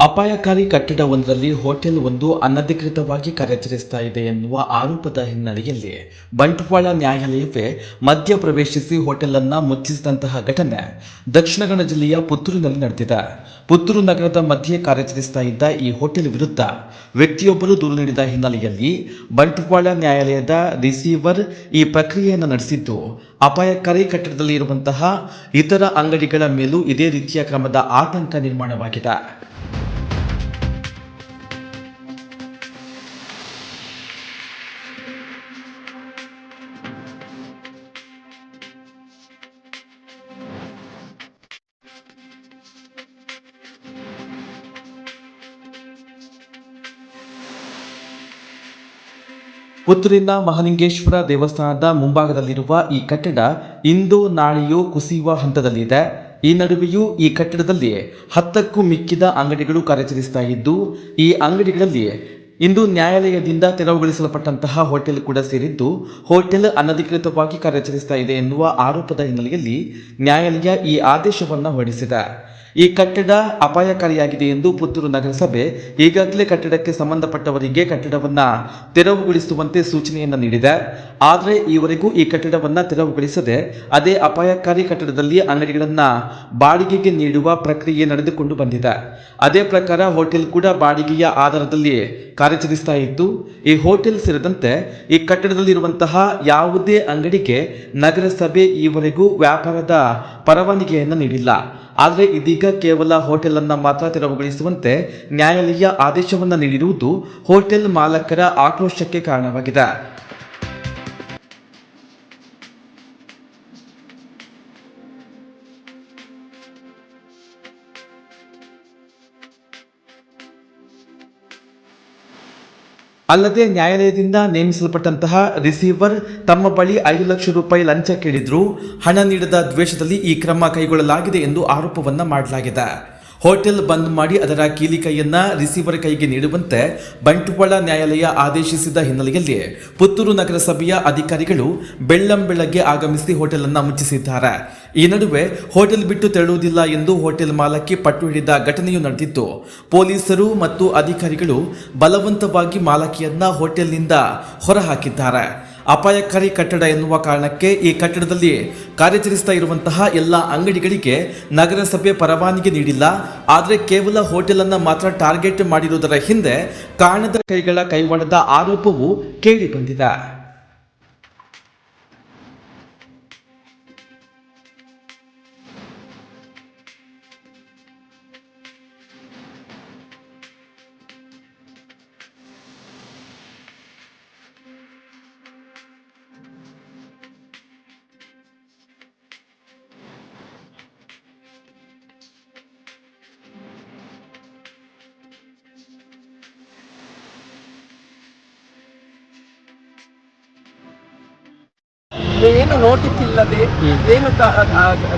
ಅಪಾಯಕಾರಿ ಕಟ್ಟಡವೊಂದರಲ್ಲಿ ಹೋಟೆಲ್ ಒಂದು ಅನಧಿಕೃತವಾಗಿ ಕಾರ್ಯಾಚರಿಸ್ತಾ ಇದೆ ಎನ್ನುವ ಆರೋಪದ ಹಿನ್ನೆಲೆಯಲ್ಲಿ ಬಂಟ್ವಾಳ ನ್ಯಾಯಾಲಯವೇ ಮಧ್ಯ ಪ್ರವೇಶಿಸಿ ಹೋಟೆಲ್ ಅನ್ನ ಮುಚ್ಚಿಸಿದಂತಹ ಘಟನೆ ದಕ್ಷಿಣ ಕನ್ನಡ ಜಿಲ್ಲೆಯ ಪುತ್ತೂರಿನಲ್ಲಿ ನಡೆದಿದೆ. ಪುತ್ತೂರು ನಗರದ ಮಧ್ಯೆ ಕಾರ್ಯಾಚರಿಸ್ತಾ ಇದ್ದ ಈ ಹೋಟೆಲ್ ವಿರುದ್ಧ ವ್ಯಕ್ತಿಯೊಬ್ಬರು ದೂರು ನೀಡಿದ ಹಿನ್ನೆಲೆಯಲ್ಲಿ ಬಂಟ್ವಾಳ ನ್ಯಾಯಾಲಯದ ರಿಸೀವರ್ ಈ ಪ್ರಕ್ರಿಯೆಯನ್ನು ನಡೆಸಿದ್ದು, ಅಪಾಯಕಾರಿ ಕಟ್ಟಡದಲ್ಲಿ ಇರುವಂತಹ ಇತರ ಅಂಗಡಿಗಳ ಮೇಲೂ ಇದೇ ರೀತಿಯ ಕ್ರಮದ ಆತಂಕ ನಿರ್ಮಾಣವಾಗಿದೆ. ಪುತ್ತೂರಿನ ಮಹಾಲಿಂಗೇಶ್ವರ ದೇವಸ್ಥಾನದ ಮುಂಭಾಗದಲ್ಲಿರುವ ಈ ಕಟ್ಟಡ ಇಂದು ನಾಳೆಯೂ ಕುಸಿಯುವ ಹಂತದಲ್ಲಿದೆ. ಈ ನಡುವೆಯೂ ಈ ಕಟ್ಟಡದಲ್ಲಿ ಹತ್ತಕ್ಕೂ ಮಿಕ್ಕಿದ ಅಂಗಡಿಗಳು ಕಾರ್ಯಾಚರಿಸ್ತಾ ಇದ್ದು, ಈ ಅಂಗಡಿಗಳಲ್ಲಿ ಇಂದು ನ್ಯಾಯಾಲಯದಿಂದ ತೆರವುಗೊಳಿಸಲ್ಪಟ್ಟಂತಹ ಹೋಟೆಲ್ ಕೂಡ ಸೇರಿದ್ದು, ಹೋಟೆಲ್ ಅನಧಿಕೃತವಾಗಿ ಕಾರ್ಯಾಚರಿಸ್ತಾ ಇದೆ ಎನ್ನುವ ಆರೋಪದ ಹಿನ್ನೆಲೆಯಲ್ಲಿ ನ್ಯಾಯಾಲಯ ಈ ಆದೇಶವನ್ನು ಹೊರಡಿಸಿದೆ. ಈ ಕಟ್ಟಡ ಅಪಾಯಕಾರಿಯಾಗಿದೆ ಎಂದು ಪುತ್ತೂರು ನಗರಸಭೆ ಈಗಾಗಲೇ ಕಟ್ಟಡಕ್ಕೆ ಸಂಬಂಧಪಟ್ಟವರಿಗೆ ಕಟ್ಟಡವನ್ನು ತೆರವುಗೊಳಿಸುವಂತೆ ಸೂಚನೆಯನ್ನು ನೀಡಿದೆ. ಆದರೆ ಈವರೆಗೂ ಈ ಕಟ್ಟಡವನ್ನು ತೆರವುಗೊಳಿಸದೆ ಅದೇ ಅಪಾಯಕಾರಿ ಕಟ್ಟಡದಲ್ಲಿ ಅಂಗಡಿಗಳನ್ನು ಬಾಡಿಗೆಗೆ ನೀಡುವ ಪ್ರಕ್ರಿಯೆ ನಡೆದುಕೊಂಡು ಬಂದಿದೆ. ಅದೇ ಪ್ರಕಾರ ಹೋಟೆಲ್ ಕೂಡ ಬಾಡಿಗೆಯ ಆಧಾರದಲ್ಲಿ ಕಾರ್ಯಚರಿಸ್ತಾ ಇದ್ದು ಈ ಹೋಟೆಲ್ ಸೇರಿದಂತೆ ಈ ಕಟ್ಟಡದಲ್ಲಿರುವಂತಹ ಯಾವುದೇ ಅಂಗಡಿಗೆ ನಗರಸಭೆ ಈವರೆಗೂ ವ್ಯಾಪಾರದ ಪರವಾನಗಿಯನ್ನು ನೀಡಿಲ್ಲ. ಆದರೆ ಇದೀಗ ಕೇವಲ ಹೋಟೆಲ್ ಅನ್ನ ಮಾತ್ರ ತೆರವುಗೊಳಿಸುವಂತೆ ನ್ಯಾಯಾಲಯ ಆದೇಶವನ್ನು ನೀಡಿರುವುದು ಹೋಟೆಲ್ ಮಾಲಕರ ಆಕ್ರೋಶಕ್ಕೆ ಕಾರಣವಾಗಿದೆ. ಅಲ್ಲದೆ ನ್ಯಾಯಾಲಯದಿಂದ ನೇಮಿಸಲ್ಪಟ್ಟಂತಹ ರಿಸೀವರ್ ತಮ್ಮ ಬಳಿ ಐದು ಲಕ್ಷ ರೂಪಾಯಿ ಲಂಚ ಕೇಳಿದ್ರು. ಹಣ ನೀಡದ ದ್ವೇಷದಲ್ಲಿ ಈ ಕ್ರಮ ಕೈಗೊಳ್ಳಲಾಗಿದೆ ಎಂದು ಆರೋಪವನ್ನು ಮಾಡಲಾಗಿದೆ. ಹೋಟೆಲ್ ಬಂದ್ ಮಾಡಿ ಅದರ ಕೀಲಿ ಕೈಯನ್ನ ರಿಸೀವರ್ ಕೈಗೆ ನೀಡುವಂತೆ ಬಂಟ್ವಾಳ ನ್ಯಾಯಾಲಯ ಆದೇಶಿಸಿದ ಹಿನ್ನೆಲೆಯಲ್ಲಿ ಪುತ್ತೂರು ನಗರಸಭೆಯ ಅಧಿಕಾರಿಗಳು ಬೆಳ್ಳಂ ಬೆಳಗ್ಗೆ ಆಗಮಿಸಿ ಹೋಟೆಲ್ ಅನ್ನ ಮುಚ್ಚಿಸಿದ್ದಾರೆ. ಈ ನಡುವೆ ಹೋಟೆಲ್ ಬಿಟ್ಟು ತೆರಳುವುದಿಲ್ಲ ಎಂದು ಹೋಟೆಲ್ ಮಾಲಕಿ ಪಟ್ಟು ಹಿಡಿದ ಘಟನೆಯೂ ನಡೆದಿತ್ತು ಪೊಲೀಸರು ಮತ್ತು ಅಧಿಕಾರಿಗಳು ಬಲವಂತವಾಗಿ ಮಾಲಕಿಯನ್ನ ಹೋಟೆಲ್ನಿಂದ ಹೊರಹಾಕಿದ್ದಾರೆ. ಅಪಾಯಕಾರಿ ಕಟ್ಟಡ ಎನ್ನುವ ಕಾರಣಕ್ಕೆ ಈ ಕಟ್ಟಡದಲ್ಲಿ ಕಾರ್ಯಾಚರಿಸ್ತಾ ಇರುವಂತಹ ಎಲ್ಲ ಅಂಗಡಿಗಳಿಗೆ ನಗರಸಭೆ ಪರವಾನಗಿ ನೀಡಿಲ್ಲ. ಆದರೆ ಕೇವಲ ಹೋಟೆಲ್ ಅನ್ನ ಮಾತ್ರ ಟಾರ್ಗೆಟ್ ಮಾಡಿರುವುದರ ಹಿಂದೆ ಕಾಣದ ಕೈಗಳ ಕೈವಾಡದ ಆರೋಪವು ಕೇಳಿ ಏನು ನೋಟಿಸ್ ಇಲ್ಲದೆ ಏನು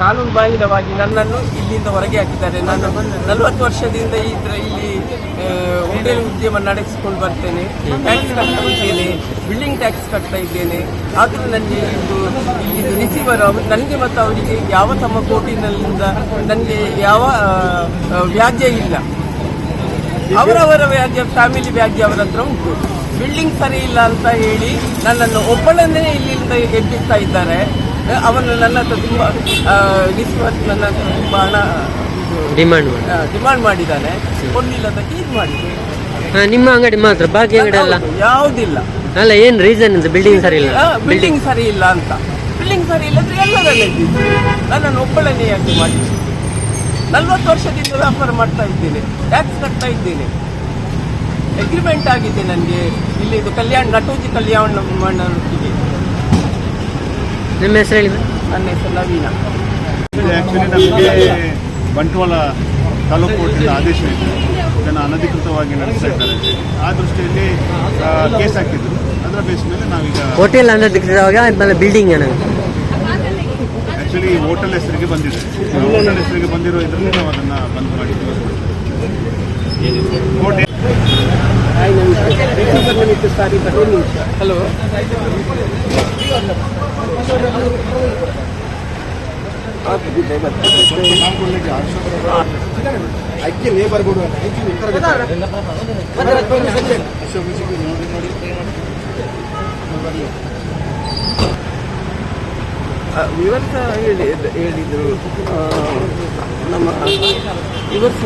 ಕಾನೂನು ಬಾಹಿರವಾಗಿ ನನ್ನನ್ನು ಇಲ್ಲಿಂದ ಹೊರಗೆ ಹಾಕಿದ್ದಾರೆ. ನಾನು ನಲವತ್ತು ವರ್ಷದಿಂದ ಇದ್ರ ಇಲ್ಲಿ ಹೋಟೆಲ್ ಉದ್ಯಮ ನಡೆಸಿಕೊಂಡು ಬರ್ತೇನೆ. ಟ್ಯಾಕ್ಸ್ ಕಟ್ತಾ ಇದ್ದೇನೆ. ಬಿಲ್ಡಿಂಗ್ ಟ್ಯಾಕ್ಸ್ ಕಟ್ತಾ ಇದ್ದೇನೆ. ಆದರೂ ನನಗೆ ಇದು ಇಲ್ಲಿ ರಿಸೀವರ್ ಅವರು ನನಗೆ ಮತ್ತು ಅವರಿಗೆ ಯಾವ ತಮ್ಮ ಕೋಟಿನಲ್ಲಿಂದ ನನಗೆ ಯಾವ ವ್ಯಾಜ್ಯ ಇಲ್ಲ. ಅವರವರ ವ್ಯಾಜ್ಯ ಫ್ಯಾಮಿಲಿ ವ್ಯಾಜ್ಯ ಅವರ ಹತ್ರ ಉಂಟು. ಬಿಲ್ಡಿಂಗ್ ಸರಿ ಇಲ್ಲ ಅಂತ ಹೇಳಿ ನನ್ನನ್ನು ಒಬ್ಬಳನ್ನೇ ಇಲ್ಲಿಂದ ಎಬ್ಬಿಸ್ತಾ ಇದ್ದಾರೆ. ಅವನು ನನ್ನ ಹತ್ರ ತುಂಬ ರಿಸೀವರ್ ನನ್ನ ಹತ್ರ ತುಂಬ ಹಣ ಡಿಮಾಂಡ್ ಮಾಡಿ. ಡಿಮಾಂಡ್ ಮಾಡಿದ್ದಾನೆ. ಕೊಡ್ಲಿಲ್ಲದಕ್ಕೆ ಇದು ಮಾಡಿದೆ. ನಿಮ್ಮ ಅಂಗಡಿ ಮಾತ್ರ ಬಾಕಿ ಅಂಗಡಿ ಅಲ್ಲ? ಯಾವುದಿಲ್ಲ. ಅಲ್ಲ ಏನು ರೀಸನ್ ಅಂತ ಬಿಲ್ಡಿಂಗ್ ಸರಿ ಇಲ್ಲ. ಬಿಲ್ಡಿಂಗ್ ಸರಿ ಇಲ್ಲ ಅಂತ. ಬಿಲ್ಡಿಂಗ್ ಸರಿ ಇಲ್ಲದ್ರೆ ಎಲ್ಲದಲ್ಲೇ ಇದ್ದಿದ್ದು ನನ್ನನ್ನು ಒಬ್ಬಳನ್ನೇ ಯಾಕೆ ಮಾಡಿ ನಲ್ವತ್ತು ವರ್ಷದಿಂದ ವ್ಯಾಪಾರ ಮಾಡ್ತಾ ಇದ್ದೇನೆ. ಟ್ಯಾಕ್ಸ್ ಕಟ್ತಾ ಇದ್ದೇನೆ. ಅಗ್ರಿಮೆಂಟ್ ಆಗಿದೆ ನನಗೆ ಇಲ್ಲಿ ಇದು ಕಲ್ಯಾಣ ನಟೋಜಿ ಕಲ್ಯಾಣ ಮಂಡಳಿಗೆ ನಿಮ್ಮ ಹೆಸರು ಹೇಳಿದ್ರೆ ನನ್ನ ಹೆಸರು ನವೀನ. ಆ್ಯಕ್ಚುಲಿ ನಮಗೆ ಬಂಟ್ವಾಳ ತಾಲೂಕು ಕೋರ್ಟಿಂದ ಆದೇಶ ಇದೆ. ಇದನ್ನು ಅನಧಿಕೃತವಾಗಿ ನಡೆಸ್ತಾ ಇದ್ದಾರೆ. ಆ ದೃಷ್ಟಿಯಲ್ಲಿ ಕೇಸ್ ಹಾಕಿದ್ರು. ಅದರ ಬೇಸ್ ಮೇಲೆ ನಾವೀಗ ಹೋಟೆಲ್ ಅನಧಿಕೃತವಾಗಿ ಆಮೇಲೆ ಬಿಲ್ಡಿಂಗ್ ಆಕ್ಚುಲಿ ಆ್ಯಕ್ಚುಲಿ ಹೋಟೆಲ್ ಹೆಸರಿಗೆ ಬಂದಿದೆ. ಹೋಟೆಲ್ ಹೆಸರಿಗೆ ಬಂದಿರೋ ಇದರಲ್ಲಿ ನಾವು ಅದನ್ನು ಬಂದ್ ಮಾಡಿದ್ದೀವಿ. ಕೋರ್ಟ್ ಐದು ನಿಮಿಷ ರಿಸೀವರ್ ನಿಮಿಷ ಸಾರಿ ಒಂದು ನಿಮಿಷ ಹಲೋ ಆಗ್ತಿದೆ ಮತ್ತೆ ಐಕ್ಯ ಲೇಬರ್ ಕೊಡುವ ಐಕ್ಯ ಉತ್ತರ ಆ, ವಿವರಿಸ ಹೇಳಿ ಹೇಳಿದರು ಆ, ನಮ್ಮ ವಿವರಿಸಿ